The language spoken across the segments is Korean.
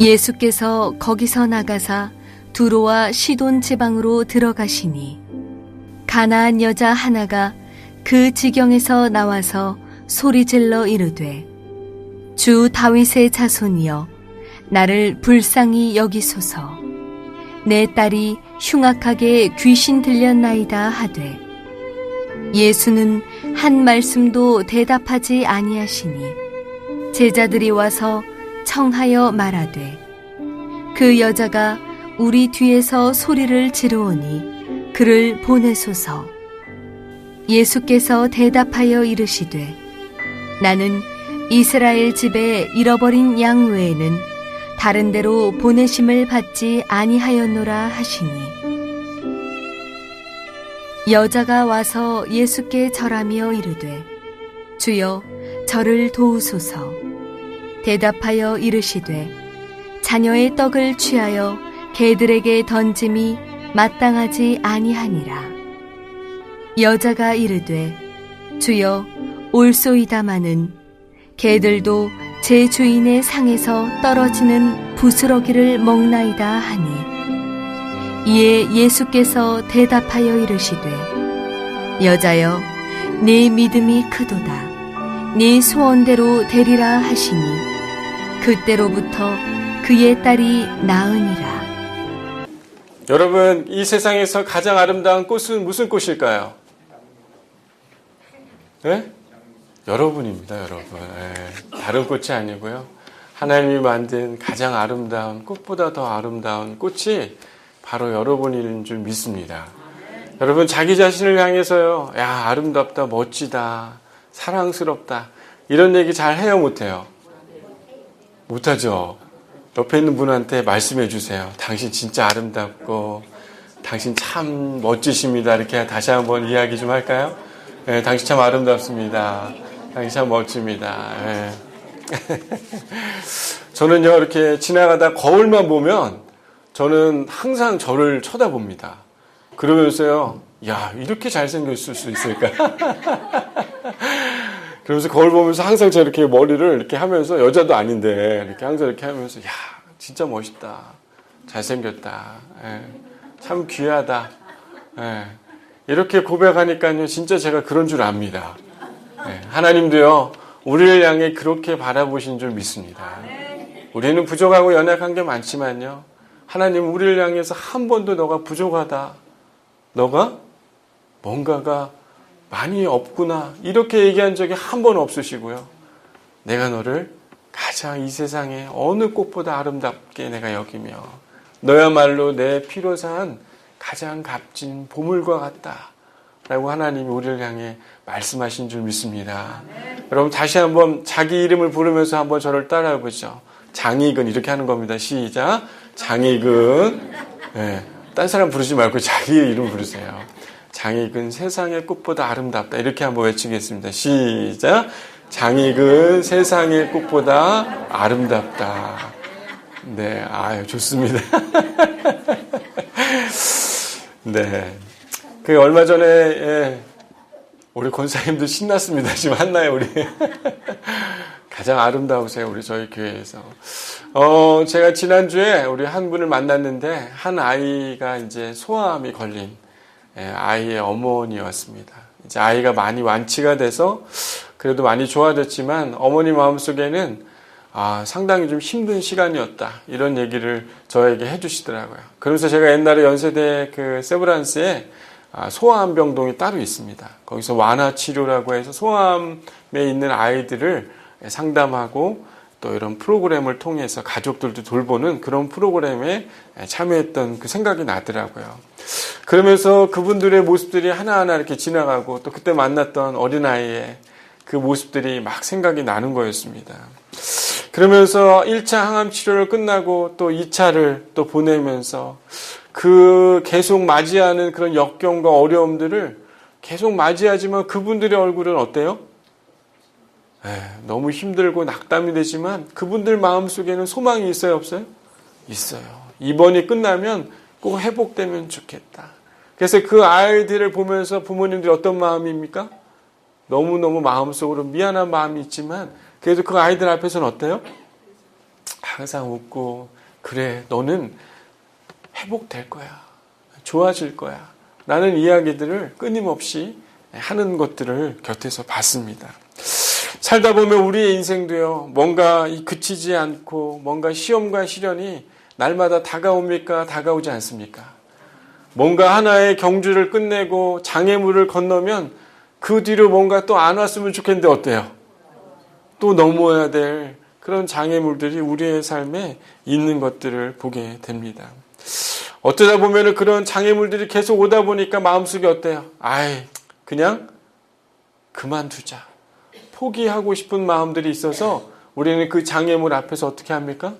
예수께서 거기서 나가사 두로와 시돈 지방으로 들어가시니 가나안 여자 하나가 그 지경에서 나와서 소리질러 이르되 주 다윗의 자손이여 나를 불쌍히 여기소서. 내 딸이 흉악하게 귀신 들렸나이다 하되 예수는 한 말씀도 대답하지 아니하시니 제자들이 와서 청하여 말하되 그 여자가 우리 뒤에서 소리를 지르오니 그를 보내소서. 예수께서 대답하여 이르시되 나는 이스라엘 집에 잃어버린 양 외에는 다른 데로 보내심을 받지 아니하였노라 하시니. 여자가 와서 예수께 절하며 이르되 주여 저를 도우소서 대답하여 이르시되 자녀의 떡을 취하여 개들에게 던짐이 마땅하지 아니하니라. 여자가 이르되 주여 올소이다마는 개들도 제 주인의 상에서 떨어지는 부스러기를 먹나이다 하니 이에 예수께서 대답하여 이르시되 여자여 네 믿음이 크도다. 네 소원대로 되리라 하시니 그때로부터 그의 딸이 나으니라 여러분 이 세상에서 가장 아름다운 꽃은 무슨 꽃일까요? 네? 여러분입니다, 여러분. 네, 다른 꽃이 아니고요. 하나님이 만든 가장 아름다운 꽃보다 더 아름다운 꽃이 바로 여러분인 줄 믿습니다. 여러분 자기 자신을 향해서요. 야, 아름답다, 멋지다, 사랑스럽다. 이런 얘기 잘 해요, 못해요? 못하죠. 옆에 있는 분한테 말씀해 주세요. 당신 진짜 아름답고, 당신 참 멋지십니다. 이렇게 다시 한번 이야기 좀 할까요? 네, 당신 참 아름답습니다. 당신 참 멋집니다. 네. 저는요, 이렇게 지나가다 거울만 보면 저는 항상 저를 쳐다봅니다. 그러면서요, 야, 이렇게 잘생겼을 수 있을까? 그러면서 거울 보면서 항상 저렇게 머리를 이렇게 하면서 여자도 아닌데 이렇게 항상 이렇게 하면서 야, 진짜 멋있다. 잘생겼다. 예, 참 귀하다. 예, 이렇게 고백하니까요, 진짜 제가 그런 줄 압니다. 예, 하나님도요, 우리를 향해 그렇게 바라보신 줄 믿습니다. 우리는 부족하고 연약한 게 많지만요, 하나님 우리를 향해서 한 번도 너가 부족하다. 너가 뭔가가 많이 없구나. 이렇게 얘기한 적이 한 번 없으시고요. 내가 너를 가장 이 세상에 어느 꽃보다 아름답게 내가 여기며 너야말로 내 피로 산 가장 값진 보물과 같다. 라고 하나님이 우리를 향해 말씀하신 줄 믿습니다. 네. 여러분 다시 한번 자기 이름을 부르면서 한번 저를 따라해 보죠. 장익은 이렇게 하는 겁니다. 시작. 장익은 네. 딴 사람 부르지 말고 자기 이름 부르세요. 장익은 세상의 꽃보다 아름답다. 이렇게 한번 외치겠습니다. 시작. 장익은 세상의 꽃보다 아름답다. 네, 아유, 좋습니다. 네. 그 얼마 전에, 예, 우리 권사님도 신났습니다. 지금 한나에 우리. 가장 아름다우세요. 우리 저희 교회에서. 어, 제가 지난주에 우리 한 분을 만났는데, 한 아이가 이제 소아암이 걸린 예, 아이의 어머니였습니다. 이제 아이가 많이 완치가 돼서 그래도 많이 좋아졌지만 어머니 마음속에는 아, 상당히 좀 힘든 시간이었다. 이런 얘기를 저에게 해주시더라고요. 그러면서 제가 옛날에 연세대 그 세브란스에 아, 소아암 병동이 따로 있습니다. 거기서 완화 치료라고 해서 소아암에 있는 아이들을 상담하고 또 이런 프로그램을 통해서 가족들도 돌보는 그런 프로그램에 참여했던 그 생각이 나더라고요. 그러면서 그분들의 모습들이 하나하나 이렇게 지나가고 또 그때 만났던 어린아이의 그 모습들이 막 생각이 나는 거였습니다. 그러면서 1차 항암 치료를 끝나고 또 2차를 또 보내면서 그 계속 맞이하는 그런 역경과 어려움들을 계속 맞이하지만 그분들의 얼굴은 어때요? 에, 예, 너무 힘들고 낙담이 되지만 그분들 마음속에는 소망이 있어요, 없어요? 있어요. 이번이 끝나면 꼭 회복되면 좋겠다. 그래서 그 아이들을 보면서 부모님들이 어떤 마음입니까? 너무너무 마음속으로 미안한 마음이 있지만 그래도 그 아이들 앞에서는 어때요? 아, 항상 웃고 그래 너는 회복될 거야. 좋아질 거야. 라는 이야기들을 끊임없이 하는 것들을 곁에서 봤습니다. 살다 보면 우리의 인생도요, 뭔가 그치지 않고 뭔가 시험과 시련이 날마다 다가옵니까? 다가오지 않습니까? 뭔가 하나의 경주를 끝내고 장애물을 건너면 그 뒤로 뭔가 또 안 왔으면 좋겠는데 어때요? 또 넘어야 될 그런 장애물들이 우리의 삶에 있는 것들을 보게 됩니다. 어쩌다 보면은 그런 장애물들이 계속 오다 보니까 마음속에 어때요? 아이, 그냥 그만두자. 포기하고 싶은 마음들이 있어서 우리는 그 장애물 앞에서 어떻게 합니까?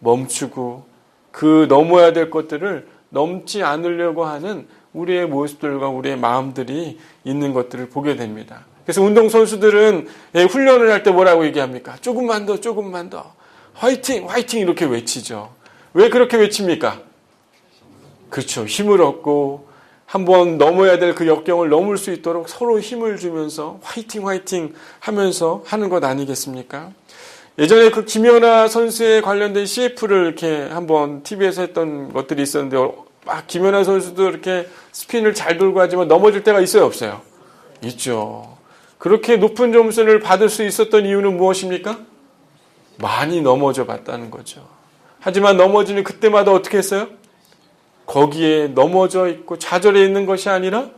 멈추고 그 넘어야 될 것들을 넘지 않으려고 하는 우리의 모습들과 우리의 마음들이 있는 것들을 보게 됩니다. 그래서 운동선수들은 예, 훈련을 할 때 뭐라고 얘기합니까? 조금만 더, 조금만 더. 화이팅, 화이팅 이렇게 외치죠. 왜 그렇게 외칩니까? 그렇죠. 힘을 얻고 한번 넘어야 될 그 역경을 넘을 수 있도록 서로 힘을 주면서 화이팅, 화이팅 하면서 하는 것 아니겠습니까? 예전에 그 김연아 선수에 관련된 CF를 이렇게 한번 TV에서 했던 것들이 있었는데 막 김연아 선수도 이렇게 스핀을 잘 돌고 하지만 넘어질 때가 있어요, 없어요? 있죠. 그렇게 높은 점수를 받을 수 있었던 이유는 무엇입니까? 많이 넘어져 봤다는 거죠. 하지만 넘어지는 그때마다 어떻게 했어요? 거기에 넘어져 있고 좌절해 있는 것이 아니라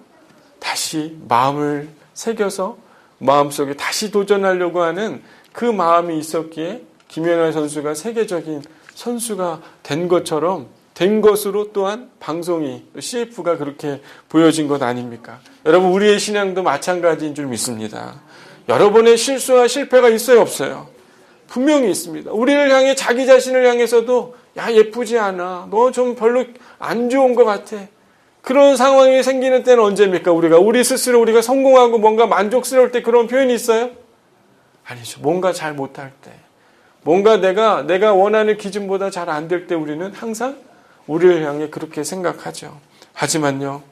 다시 마음을 새겨서 마음속에 다시 도전하려고 하는 그 마음이 있었기에 김연아 선수가 세계적인 선수가 된 것처럼 된 것으로 또한 방송이 CF가 그렇게 보여진 것 아닙니까? 여러분 우리의 신앙도 마찬가지인 줄 믿습니다. 여러분의 실수와 실패가 있어요 없어요? 분명히 있습니다. 우리를 향해 자기 자신을 향해서도 야 예쁘지 않아. 너 좀 별로 안 좋은 것 같아. 그런 상황이 생기는 때는 언제입니까? 우리가 우리 스스로 우리가 성공하고 뭔가 만족스러울 때 그런 표현이 있어요? 아니죠. 뭔가 잘 못할 때. 뭔가 내가 내가 원하는 기준보다 잘 안 될 때 우리는 항상 우리를 향해 그렇게 생각하죠. 하지만요.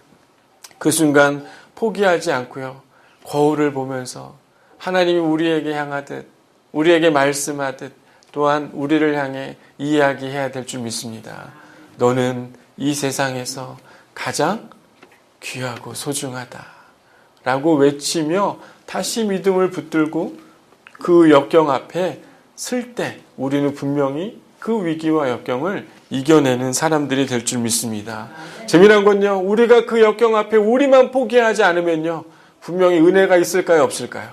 그 순간 포기하지 않고요. 거울을 보면서 하나님이 우리에게 향하듯 우리에게 말씀하듯 또한 우리를 향해 이야기해야 될 줄 믿습니다. 너는 이 세상에서 가장 귀하고 소중하다. 라고 외치며 다시 믿음을 붙들고 그 역경 앞에 쓸 때 우리는 분명히 그 위기와 역경을 이겨내는 사람들이 될 줄 믿습니다. 재미난 건요, 우리가 그 역경 앞에 우리만 포기하지 않으면요, 분명히 은혜가 있을까요, 없을까요?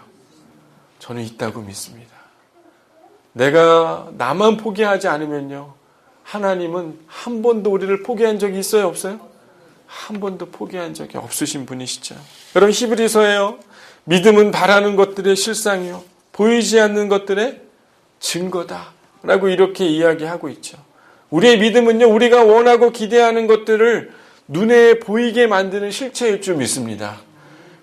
저는 있다고 믿습니다. 내가 나만 포기하지 않으면요, 하나님은 한 번도 우리를 포기한 적이 있어요, 없어요? 한 번도 포기한 적이 없으신 분이시죠. 여러분, 히브리서에요, 믿음은 바라는 것들의 실상이요, 보이지 않는 것들의 증거다. 라고 이렇게 이야기하고 있죠. 우리의 믿음은요, 우리가 원하고 기대하는 것들을 눈에 보이게 만드는 실체일 줄 믿습니다.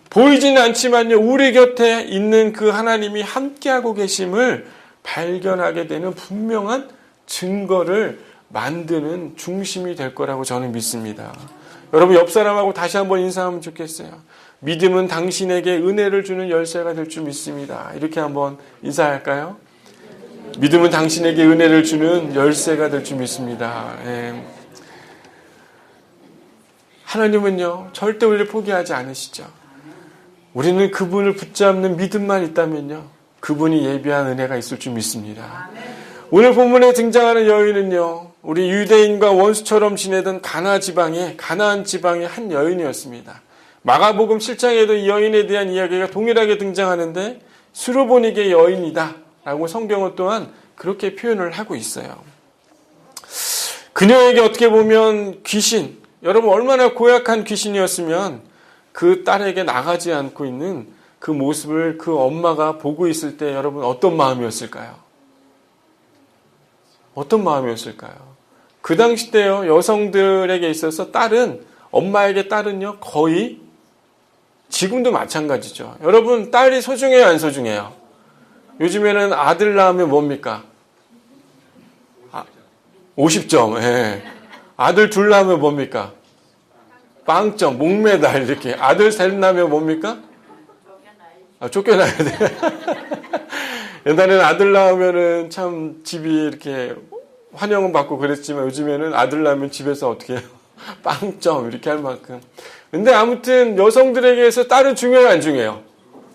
보이지는 않지만요, 우리 곁에 있는 그 하나님이 함께하고 계심을 발견하게 되는 분명한 증거를 만드는 중심이 될 거라고 저는 믿습니다. 여러분, 옆 사람하고 다시 한번 인사하면 좋겠어요. 믿음은 당신에게 은혜를 주는 열쇠가 될 줄 믿습니다. 이렇게 한번 인사할까요? 믿음은 당신에게 은혜를 주는 열쇠가 될 줄 믿습니다. 예. 하나님은요, 절대 우리를 포기하지 않으시죠. 우리는 그분을 붙잡는 믿음만 있다면요, 그분이 예비한 은혜가 있을 줄 믿습니다. 오늘 본문에 등장하는 여인은요, 우리 유대인과 원수처럼 지내던 가나 지방의, 가나안 지방의 한 여인이었습니다. 마가복음 7장에도 이 여인에 대한 이야기가 동일하게 등장하는데, 수르보닉의 여인이다. 라고 성경은 또한 그렇게 표현을 하고 있어요. 그녀에게 어떻게 보면 귀신, 여러분 얼마나 고약한 귀신이었으면 그 딸에게 나가지 않고 있는 그 모습을 그 엄마가 보고 있을 때 여러분 어떤 마음이었을까요? 어떤 마음이었을까요? 그 당시 때요, 여성들에게 있어서 딸은, 엄마에게 딸은요, 거의 지금도 마찬가지죠. 여러분, 딸이 소중해요, 안 소중해요? 요즘에는 아들 낳으면 뭡니까? 아, 50점. 예. 아들 둘 낳으면 뭡니까? 빵점, 목메달 이렇게. 아들 셋 낳으면 뭡니까? 아, 쫓겨나야 돼. 옛날에는 아들 낳으면은 참 집이 이렇게 환영은 받고 그랬지만 요즘에는 아들 낳으면 집에서 어떻게? 빵점 이렇게 할 만큼. 근데 아무튼 여성들에게서 딸은 중요해요, 안 중요해요?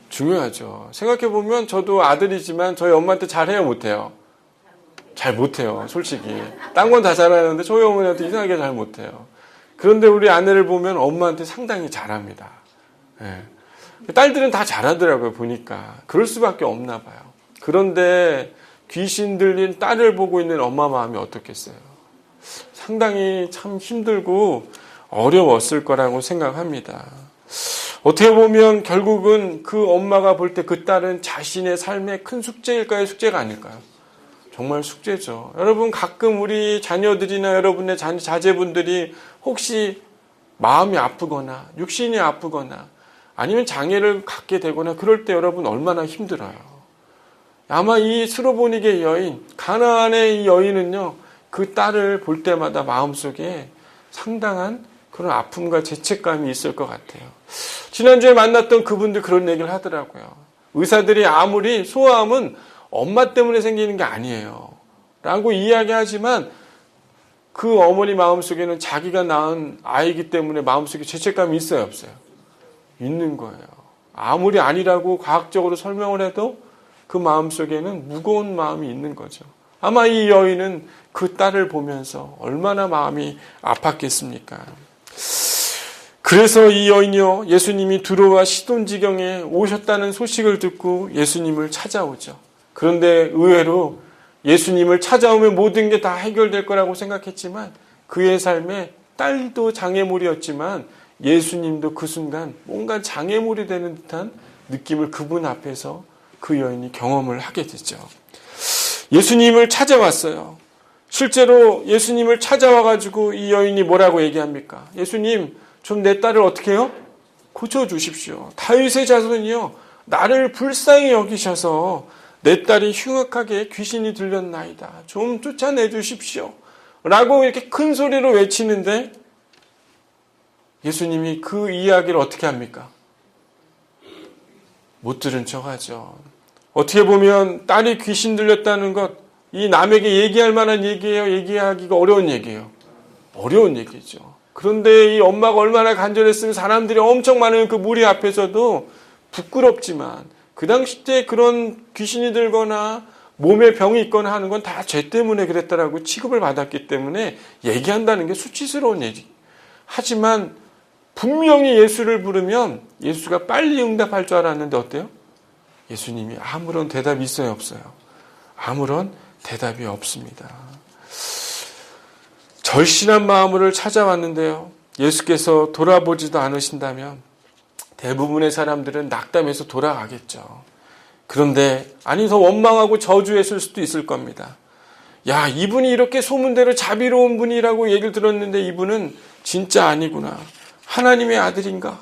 중요하죠. 생각해 보면 저도 아들이지만 저희 엄마한테 잘해요, 못해요? 잘 못해요, 솔직히. 딴 건 다 잘하는데 저희 어머니한테 이상하게 잘 못해요. 그런데 우리 아내를 보면 엄마한테 상당히 잘합니다. 예. 딸들은 다 잘하더라고요, 보니까. 그럴 수밖에 없나 봐요. 그런데 귀신 들린 딸을 보고 있는 엄마 마음이 어떻겠어요? 상당히 참 힘들고 어려웠을 거라고 생각합니다. 어떻게 보면 결국은 그 엄마가 볼 때 그 딸은 자신의 삶의 큰 숙제일까요? 숙제가 아닐까요? 정말 숙제죠. 여러분 가끔 우리 자녀들이나 여러분의 자, 자제분들이 혹시 마음이 아프거나 육신이 아프거나 아니면 장애를 갖게 되거나 그럴 때 여러분 얼마나 힘들어요. 아마 이 스로보닉의 여인, 가나안의 이 여인은요, 그 딸을 볼 때마다 마음속에 상당한 그런 아픔과 죄책감이 있을 것 같아요. 지난주에 만났던 그분들 그런 얘기를 하더라고요. 의사들이 아무리 소아암은 엄마 때문에 생기는 게 아니에요. 라고 이야기하지만 그 어머니 마음속에는 자기가 낳은 아이기 때문에 마음속에 죄책감이 있어요, 없어요? 있는 거예요. 아무리 아니라고 과학적으로 설명을 해도 그 마음 속에는 무거운 마음이 있는 거죠. 아마 이 여인은 그 딸을 보면서 얼마나 마음이 아팠겠습니까? 그래서 이 여인이요, 예수님이 두로와 시돈 지경에 오셨다는 소식을 듣고 예수님을 찾아오죠. 그런데 의외로 예수님을 찾아오면 모든 게 다 해결될 거라고 생각했지만 그의 삶에 딸도 장애물이었지만 예수님도 그 순간 뭔가 장애물이 되는 듯한 느낌을 그분 앞에서 그 여인이 경험을 하게 되죠. 예수님을 찾아왔어요. 실제로 예수님을 찾아와가지고 이 여인이 뭐라고 얘기합니까? 예수님, 좀 내 딸을 어떻게 해요? 고쳐주십시오. 다윗의 자손이요. 나를 불쌍히 여기셔서 내 딸이 흉악하게 귀신이 들렸나이다. 좀 쫓아내 주십시오. 라고 이렇게 큰 소리로 외치는데 예수님이 그 이야기를 어떻게 합니까? 못 들은 척 하죠. 어떻게 보면 딸이 귀신 들렸다는 것, 이 남에게 얘기할 만한 얘기예요? 얘기하기가 어려운 얘기예요. 어려운 얘기죠. 그런데 이 엄마가 얼마나 간절했으면 사람들이 엄청 많은 그 무리 앞에서도 부끄럽지만 그 당시 때 그런 귀신이 들거나 몸에 병이 있거나 하는 건 다 죄 때문에 그랬다라고 취급을 받았기 때문에 얘기한다는 게 수치스러운 얘기. 하지만 분명히 예수를 부르면 예수가 빨리 응답할 줄 알았는데 어때요? 예수님이 아무런 대답이 있어요, 없어요? 아무런 대답이 없습니다. 절실한 마음으로 찾아왔는데요. 예수께서 돌아보지도 않으신다면 대부분의 사람들은 낙담해서 돌아가겠죠. 그런데 아니 더 원망하고 저주했을 수도 있을 겁니다. 야 이분이 이렇게 소문대로 자비로운 분이라고 얘기를 들었는데 이분은 진짜 아니구나. 하나님의 아들인가?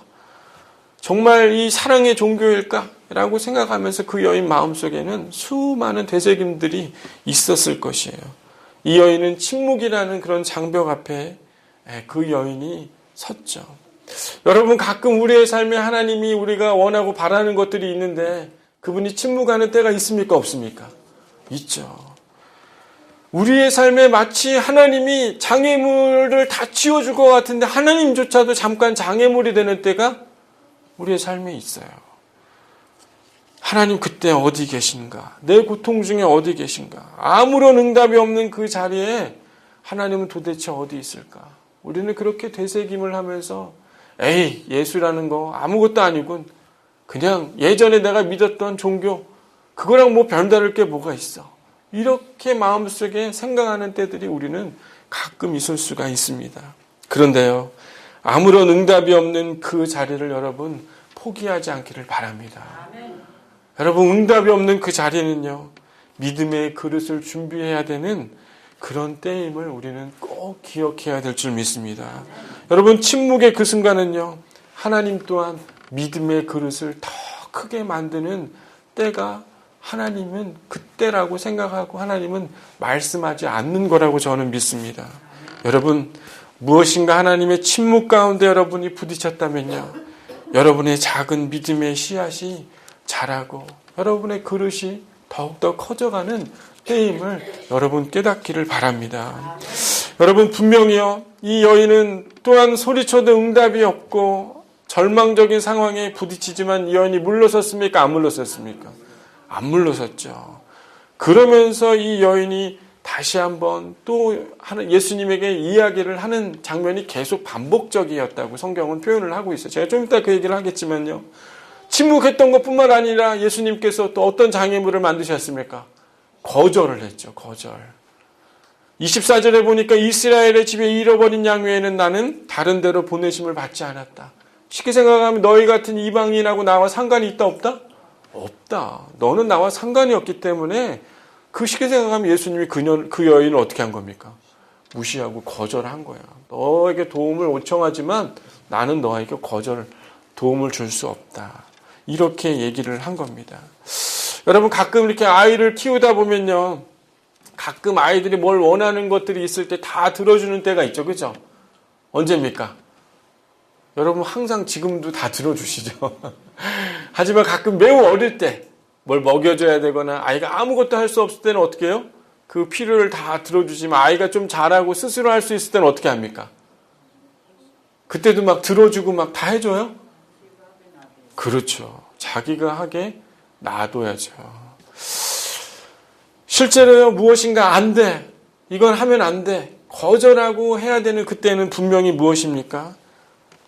정말 이 사랑의 종교일까? 라고 생각하면서 그 여인 마음속에는 수많은 되새김들이 있었을 것이에요. 이 여인은 침묵이라는 그런 장벽 앞에 그 여인이 섰죠. 여러분 가끔 우리의 삶에 하나님이 우리가 원하고 바라는 것들이 있는데 그분이 침묵하는 때가 있습니까 없습니까? 있죠. 우리의 삶에 마치 하나님이 장애물을 다 치워줄 것 같은데 하나님조차도 잠깐 장애물이 되는 때가 우리의 삶에 있어요. 하나님 그때 어디 계신가? 내 고통 중에 어디 계신가? 아무런 응답이 없는 그 자리에 하나님은 도대체 어디 있을까? 우리는 그렇게 되새김을 하면서 에이, 예수라는 거 아무것도 아니군. 그냥 예전에 내가 믿었던 종교, 그거랑 뭐 별다를 게 뭐가 있어. 이렇게 마음속에 생각하는 때들이 우리는 가끔 있을 수가 있습니다. 그런데요, 아무런 응답이 없는 그 자리를 여러분 포기하지 않기를 바랍니다. 아멘. 여러분, 응답이 없는 그 자리는요, 믿음의 그릇을 준비해야 되는 그런 때임을 우리는 꼭 기억해야 될 줄 믿습니다. 여러분, 침묵의 그 순간은요, 하나님 또한 믿음의 그릇을 더 크게 만드는 때가 하나님은 그때라고 생각하고 하나님은 말씀하지 않는 거라고 저는 믿습니다. 여러분, 무엇인가 하나님의 침묵 가운데 여러분이 부딪혔다면요. 여러분의 작은 믿음의 씨앗이 자라고 여러분의 그릇이 더욱더 커져가는 때임을 여러분 깨닫기를 바랍니다. 여러분 분명히요. 이 여인은 또한 소리쳐도 응답이 없고 절망적인 상황에 부딪히지만 이 여인이 물러섰습니까? 안 물러섰습니까? 안 물러섰죠. 그러면서 이 여인이 다시 한번 또 예수님에게 이야기를 하는 장면이 계속 반복적이었다고 성경은 표현을 하고 있어요. 제가 좀 이따 그 얘기를 하겠지만요. 침묵했던 것뿐만 아니라 예수님께서 또 어떤 장애물을 만드셨습니까? 거절을 했죠. 거절. 24절에 보니까 이스라엘의 집에 잃어버린 양 외에는 나는 다른 데로 보내심을 받지 않았다. 쉽게 생각하면 너희 같은 이방인하고 나와 상관이 있다 없다? 없다. 너는 나와 상관이 없기 때문에 그 쉽게 생각하면 예수님이 그녀, 그 여인을 어떻게 한 겁니까? 무시하고 거절한 거야. 너에게 도움을 요청하지만 나는 너에게 거절, 도움을 줄 수 없다. 이렇게 얘기를 한 겁니다. 여러분 가끔 이렇게 아이를 키우다 보면요. 가끔 아이들이 뭘 원하는 것들이 있을 때 다 들어주는 때가 있죠. 그죠? 언제입니까? 여러분 항상 지금도 다 들어주시죠. 하지만 가끔 매우 어릴 때 뭘 먹여줘야 되거나 아이가 아무것도 할 수 없을 때는 어떻게 해요? 그 필요를 다 들어주지만 아이가 좀 잘하고 스스로 할 수 있을 때는 어떻게 합니까? 그때도 막 들어주고 막 다 해줘요? 그렇죠. 자기가 하게 놔둬야죠. 실제로요, 무엇인가 안 돼. 이건 하면 안 돼. 거절하고 해야 되는 그때는 분명히 무엇입니까?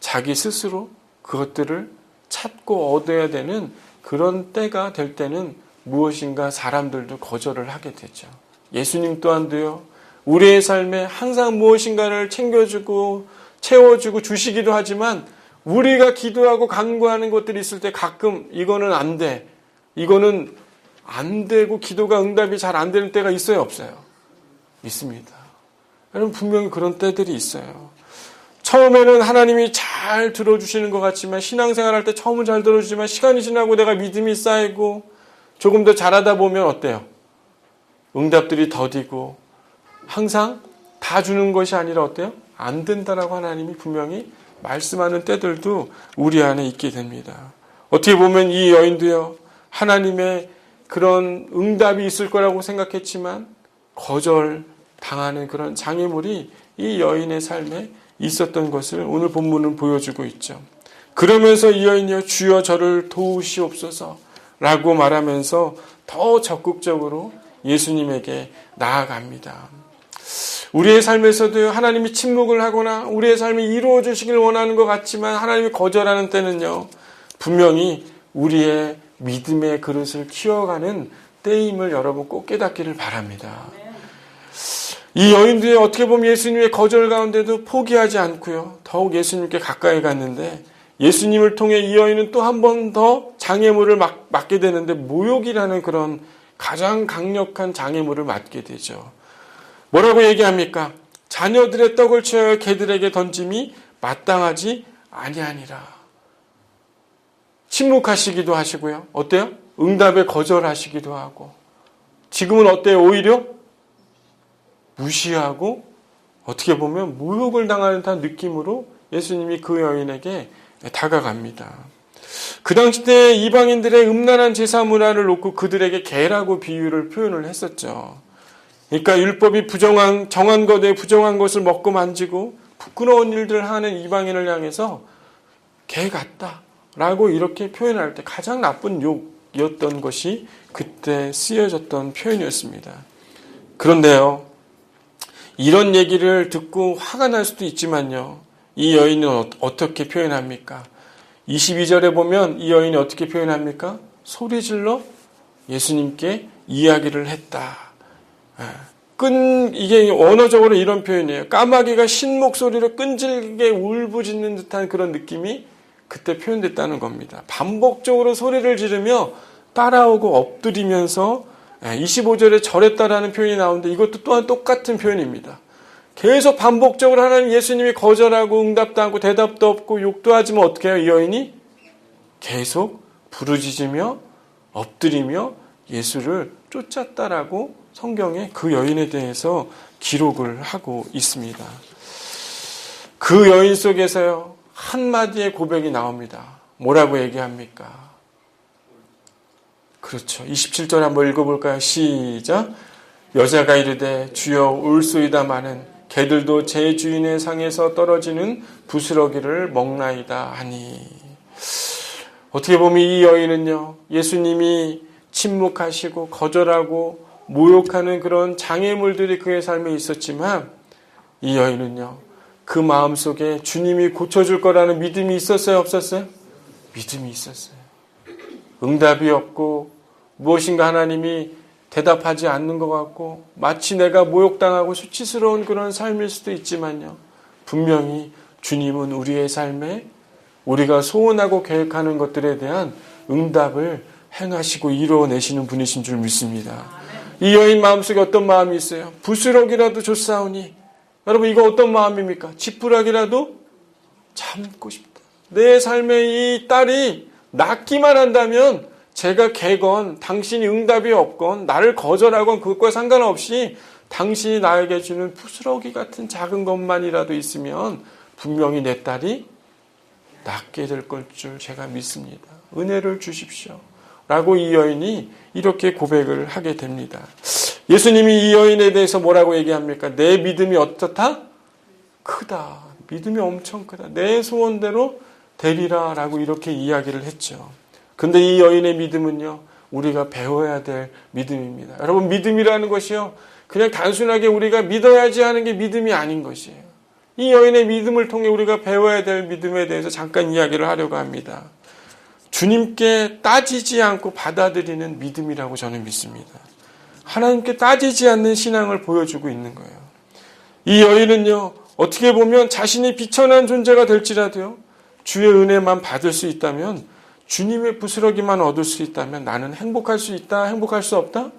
자기 스스로 그것들을 찾고 얻어야 되는 그런 때가 될 때는 무엇인가 사람들도 거절을 하게 되죠. 예수님 또한도요, 우리의 삶에 항상 무엇인가를 챙겨주고 채워주고 주시기도 하지만 우리가 기도하고 간구하는 것들이 있을 때 가끔 이거는 안 돼. 이거는 안 되고 기도가 응답이 잘 안 되는 때가 있어요, 없어요? 있습니다. 여러분 분명히 그런 때들이 있어요. 처음에는 하나님이 잘 들어주시는 것 같지만 신앙생활 할 때 처음은 잘 들어주지만 시간이 지나고 내가 믿음이 쌓이고 조금 더 잘하다 보면 어때요? 응답들이 더디고 항상 다 주는 것이 아니라 어때요? 안 된다라고 하나님이 분명히 말씀하는 때들도 우리 안에 있게 됩니다. 어떻게 보면 이 여인도요, 하나님의 그런 응답이 있을 거라고 생각했지만 거절 당하는 그런 장애물이 이 여인의 삶에 있었던 것을 오늘 본문은 보여주고 있죠. 그러면서 이 여인이여 주여 저를 도우시옵소서 라고 말하면서 더 적극적으로 예수님에게 나아갑니다. 우리의 삶에서도 하나님이 침묵을 하거나 우리의 삶이 이루어 주시길 원하는 것 같지만 하나님이 거절하는 때는요. 분명히 우리의 믿음의 그릇을 키워가는 때임을 여러분 꼭 깨닫기를 바랍니다. 이 여인들이 어떻게 보면 예수님의 거절 가운데도 포기하지 않고요. 더욱 예수님께 가까이 갔는데 예수님을 통해 이 여인은 또 한 번 더 장애물을 막, 맞게 되는데 모욕이라는 그런 가장 강력한 장애물을 맞게 되죠. 뭐라고 얘기합니까? 자녀들의 떡을 채워 개들에게 던짐이 마땅하지 아니하니라. 침묵하시기도 하시고요. 어때요? 응답에 거절하시기도 하고. 지금은 어때요? 오히려 무시하고 어떻게 보면 모욕을 당하는 듯한 느낌으로 예수님이 그 여인에게 다가갑니다. 그 당시 때 이방인들의 음란한 제사 문화를 놓고 그들에게 개라고 비유를 표현을 했었죠. 그러니까 율법이 부정한 정한 것에 부정한 것을 먹고 만지고 부끄러운 일들을 하는 이방인을 향해서 개 같다라고 이렇게 표현할 때 가장 나쁜 욕이었던 것이 그때 쓰여졌던 표현이었습니다. 그런데요, 이런 얘기를 듣고 화가 날 수도 있지만요, 이 여인은 어떻게 표현합니까? 22절에 보면 이 여인이 어떻게 표현합니까? 소리 질러 예수님께 이야기를 했다. 예. 끈 이게 언어적으로 이런 표현이에요. 까마귀가 신 목소리로 끈질기게 울부짖는 듯한 그런 느낌이 그때 표현됐다는 겁니다. 반복적으로 소리를 지르며 따라오고 엎드리면서 25절에 예, 절했다라는 표현이 나오는데 이것도 또한 똑같은 표현입니다. 계속 반복적으로 하나님 예수님이 거절하고 응답도 하고 대답도 없고 욕도 하지만 어떻게 해요? 이 여인이 계속 부르짖으며 엎드리며 예수를 쫓았다라고 성경에 그 여인에 대해서 기록을 하고 있습니다. 그 여인 속에서요, 한마디의 고백이 나옵니다. 뭐라고 얘기합니까? 그렇죠. 27절 한번 읽어볼까요? 시작. 여자가 이르되 주여 올소이다마는 개들도 제 주인의 상에서 떨어지는 부스러기를 먹나이다 하니 어떻게 보면 이 여인은요 예수님이 침묵하시고 거절하고 모욕하는 그런 장애물들이 그의 삶에 있었지만 이 여인은요 그 마음 속에 주님이 고쳐줄 거라는 믿음이 있었어요 없었어요? 믿음이 있었어요. 응답이 없고 무엇인가 하나님이 대답하지 않는 것 같고 마치 내가 모욕당하고 수치스러운 그런 삶일 수도 있지만요. 분명히 주님은 우리의 삶에 우리가 소원하고 계획하는 것들에 대한 응답을 행하시고 이루어내시는 분이신 줄 믿습니다. 이 여인 마음속에 어떤 마음이 있어요? 부스럭이라도 줬사오니 여러분 이거 어떤 마음입니까? 지푸라기라도 참고 싶다. 내 삶에 이 딸이 낫기만 한다면 제가 개건 당신이 응답이 없건 나를 거절하건 그것과 상관없이 당신이 나에게 주는 부스러기 같은 작은 것만이라도 있으면 분명히 내 딸이 낫게 될걸줄 제가 믿습니다. 은혜를 주십시오. 라고 이 여인이 이렇게 고백을 하게 됩니다. 예수님이 이 여인에 대해서 뭐라고 얘기합니까? 내 믿음이 어떻다? 크다. 믿음이 엄청 크다. 내 소원대로 되리라 라고 이렇게 이야기를 했죠. 근데 이 여인의 믿음은요, 우리가 배워야 될 믿음입니다. 여러분, 믿음이라는 것이요, 그냥 단순하게 우리가 믿어야지 하는 게 믿음이 아닌 것이에요. 이 여인의 믿음을 통해 우리가 배워야 될 믿음에 대해서 잠깐 이야기를 하려고 합니다. 주님께 따지지 않고 받아들이는 믿음이라고 저는 믿습니다. 하나님께 따지지 않는 신앙을 보여주고 있는 거예요. 이 여인은요, 어떻게 보면 자신이 비천한 존재가 될지라도요, 주의 은혜만 받을 수 있다면, 주님의 부스러기만 얻을 수 있다면 나는 행복할 수 있다, 행복할 수 없다?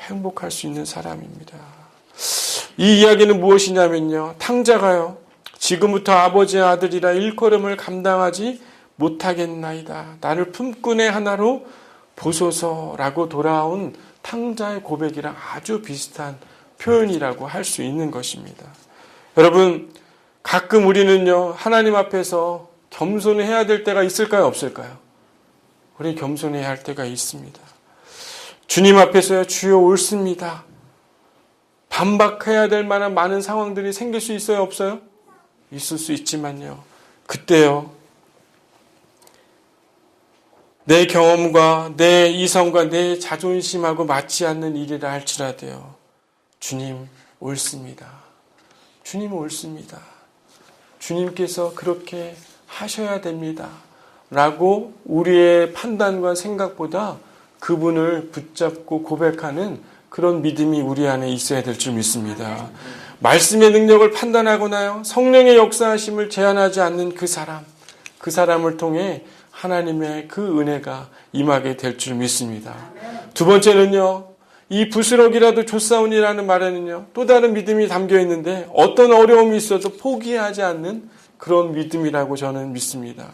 행복할 수 있는 사람입니다. 이 이야기는 무엇이냐면요. 탕자가요. 지금부터 아버지의 아들이라 일컬음을 감당하지 못하겠나이다. 나를 품꾼의 하나로 보소서라고 돌아온 탕자의 고백이랑 아주 비슷한 표현이라고 할 수 있는 것입니다. 여러분, 가끔 우리는요, 하나님 앞에서 겸손해야 될 때가 있을까요? 없을까요? 우리 겸손해야 할 때가 있습니다. 주님 앞에서요, 주여 옳습니다. 반박해야 될 만한 많은 상황들이 생길 수 있어요? 없어요? 있을 수 있지만요. 그때요. 내 경험과 내 이성과 내 자존심하고 맞지 않는 일이라 할지라도요. 주님 옳습니다. 주님 옳습니다. 주님께서 그렇게 하셔야 됩니다. 라고 우리의 판단과 생각보다 그분을 붙잡고 고백하는 그런 믿음이 우리 안에 있어야 될 줄 믿습니다. 말씀의 능력을 판단하거나요, 성령의 역사하심을 제한하지 않는 그 사람, 그 사람을 통해 하나님의 그 은혜가 임하게 될 줄 믿습니다. 두 번째는요, 이 부스럭이라도 조사온이라는 말에는요, 또 다른 믿음이 담겨 있는데 어떤 어려움이 있어도 포기하지 않는 그런 믿음이라고 저는 믿습니다.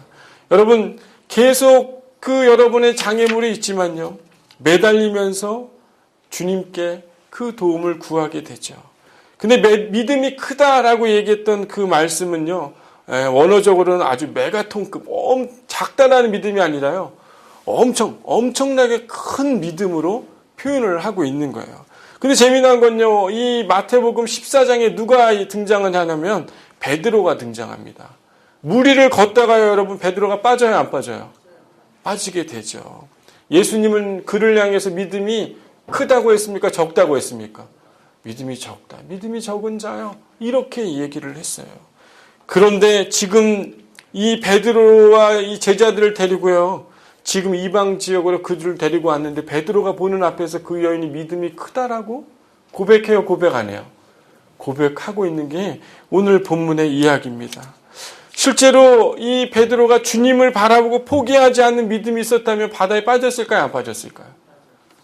여러분, 계속 그 여러분의 장애물이 있지만요, 매달리면서 주님께 그 도움을 구하게 되죠. 근데 믿음이 크다라고 얘기했던 그 말씀은요, 원어적으로는 아주 메가톤급, 엄, 작다라는 믿음이 아니라요, 엄청, 엄청나게 큰 믿음으로 표현을 하고 있는 거예요. 근데 재미난 건요, 이 마태복음 14장에 누가 등장을 하냐면, 베드로가 등장합니다. 무리를 걷다가요, 여러분, 베드로가 빠져요, 안 빠져요? 빠지게 되죠. 예수님은 그를 향해서 믿음이 크다고 했습니까? 적다고 했습니까? 믿음이 적다. 믿음이 적은 자요. 이렇게 얘기를 했어요. 그런데 지금 이 베드로와 이 제자들을 데리고요. 지금 이방 지역으로 그들을 데리고 왔는데 베드로가 보는 앞에서 그 여인이 믿음이 크다라고 고백해요, 고백 안 해요? 고백하고 있는 게 오늘 본문의 이야기입니다. 실제로 이 베드로가 주님을 바라보고 포기하지 않는 믿음이 있었다면 바다에 빠졌을까요? 안 빠졌을까요?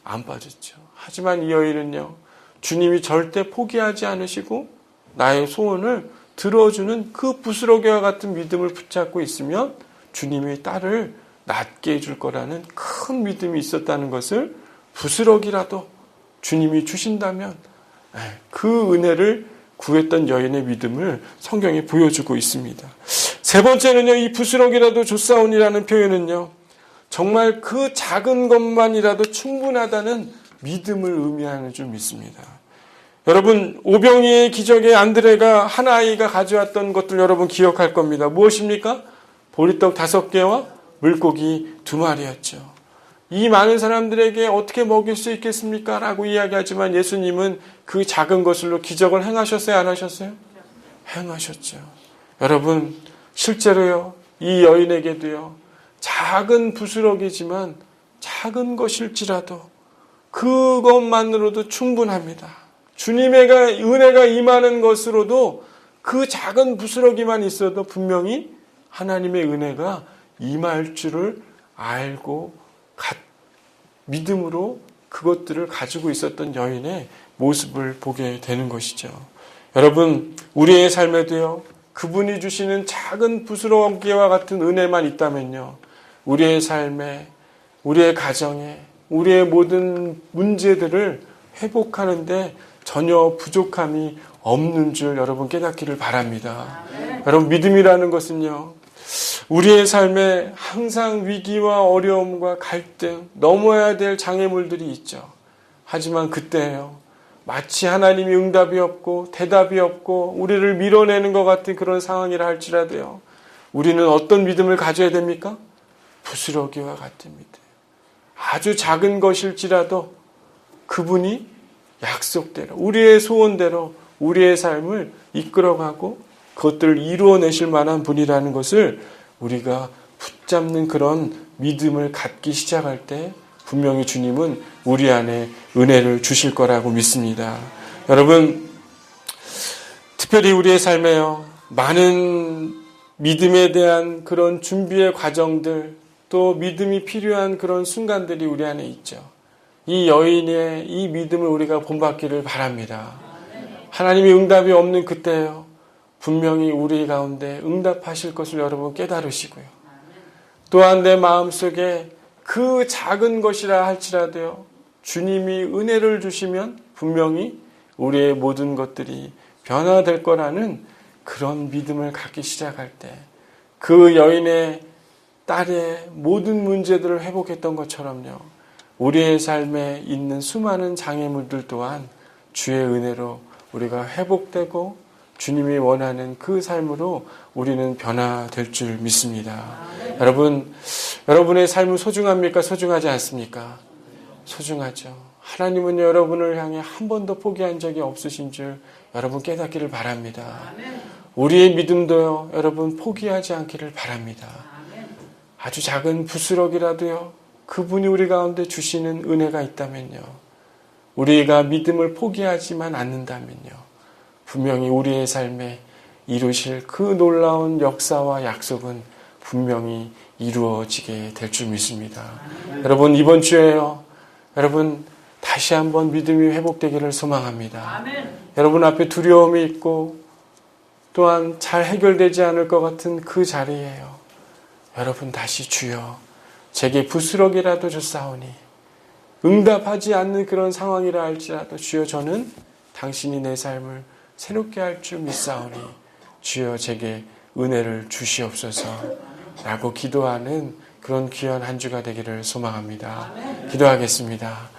안 빠졌죠. 하지만 이 여인은요, 주님이 절대 포기하지 않으시고 나의 소원을 들어주는 그 부스러기와 같은 믿음을 붙잡고 있으면 주님이 딸을 낫게 해줄 거라는 큰 믿음이 있었다는 것을 부스러기라도 주님이 주신다면 예, 그 은혜를 구했던 여인의 믿음을 성경이 보여주고 있습니다. 세 번째는요, 이 부스러기라도 조사온이라는 표현은요, 정말 그 작은 것만이라도 충분하다는 믿음을 의미하는 줄 믿습니다. 여러분 오병이의 기적에 안드레가 한 아이가 가져왔던 것들 여러분 기억할 겁니다. 무엇입니까? 보리떡 다섯 개와 물고기 두 마리였죠. 이 많은 사람들에게 어떻게 먹일 수 있겠습니까? 라고 이야기하지만 예수님은 그 작은 것으로 기적을 행하셨어요? 안 하셨어요? 행하셨죠. 여러분, 실제로요, 이 여인에게도요, 작은 부스럭이지만 작은 것일지라도 그것만으로도 충분합니다. 주님의 은혜가 임하는 것으로도 그 작은 부스러기만 있어도 분명히 하나님의 은혜가 임할 줄을 알고 믿음으로 그것들을 가지고 있었던 여인의 모습을 보게 되는 것이죠. 여러분, 우리의 삶에도요, 그분이 주시는 작은 부스러기와 같은 은혜만 있다면요, 우리의 삶에, 우리의 가정에, 우리의 모든 문제들을 회복하는데 전혀 부족함이 없는 줄 여러분 깨닫기를 바랍니다. 여러분, 믿음이라는 것은요, 우리의 삶에 항상 위기와 어려움과 갈등, 넘어야 될 장애물들이 있죠. 하지만 그때요. 마치 하나님이 응답이 없고 대답이 없고 우리를 밀어내는 것 같은 그런 상황이라 할지라도요. 우리는 어떤 믿음을 가져야 됩니까? 부스러기와 같은 믿음. 아주 작은 것일지라도 그분이 약속대로, 우리의 소원대로 우리의 삶을 이끌어가고 그것들을 이루어내실 만한 분이라는 것을 우리가 붙잡는 그런 믿음을 갖기 시작할 때 분명히 주님은 우리 안에 은혜를 주실 거라고 믿습니다. 여러분, 특별히 우리의 삶에요. 많은 믿음에 대한 그런 준비의 과정들, 또 믿음이 필요한 그런 순간들이 우리 안에 있죠. 이 여인의 이 믿음을 우리가 본받기를 바랍니다. 하나님이 응답이 없는 그때요. 분명히 우리 가운데 응답하실 것을 여러분 깨달으시고요. 또한 내 마음속에 그 작은 것이라 할지라도요. 주님이 은혜를 주시면 분명히 우리의 모든 것들이 변화될 거라는 그런 믿음을 갖기 시작할 때 그 여인의 딸의 모든 문제들을 회복했던 것처럼요. 우리의 삶에 있는 수많은 장애물들 또한 주의 은혜로 우리가 회복되고 주님이 원하는 그 삶으로 우리는 변화될 줄 믿습니다. 여러분, 여러분의 삶은 소중합니까? 소중하지 않습니까? 소중하죠. 하나님은 여러분을 향해 한 번도 포기한 적이 없으신 줄 여러분 깨닫기를 바랍니다. 우리의 믿음도요, 여러분 포기하지 않기를 바랍니다. 아주 작은 부스럭이라도요, 그분이 우리 가운데 주시는 은혜가 있다면요. 우리가 믿음을 포기하지만 않는다면요. 분명히 우리의 삶에 이루실 그 놀라운 역사와 약속은 분명히 이루어지게 될 줄 믿습니다. 여러분 이번 주에요. 여러분 다시 한번 믿음이 회복되기를 소망합니다. 아멘. 여러분 앞에 두려움이 있고 또한 잘 해결되지 않을 것 같은 그 자리에요. 여러분 다시 주여 제게 부스럭이라도 줬사오니 응답하지 않는 그런 상황이라 할지라도 주여 저는 당신이 내 삶을 새롭게 할 줄 믿사오니 주여 제게 은혜를 주시옵소서 라고 기도하는 그런 귀한 한 주가 되기를 소망합니다. 기도하겠습니다.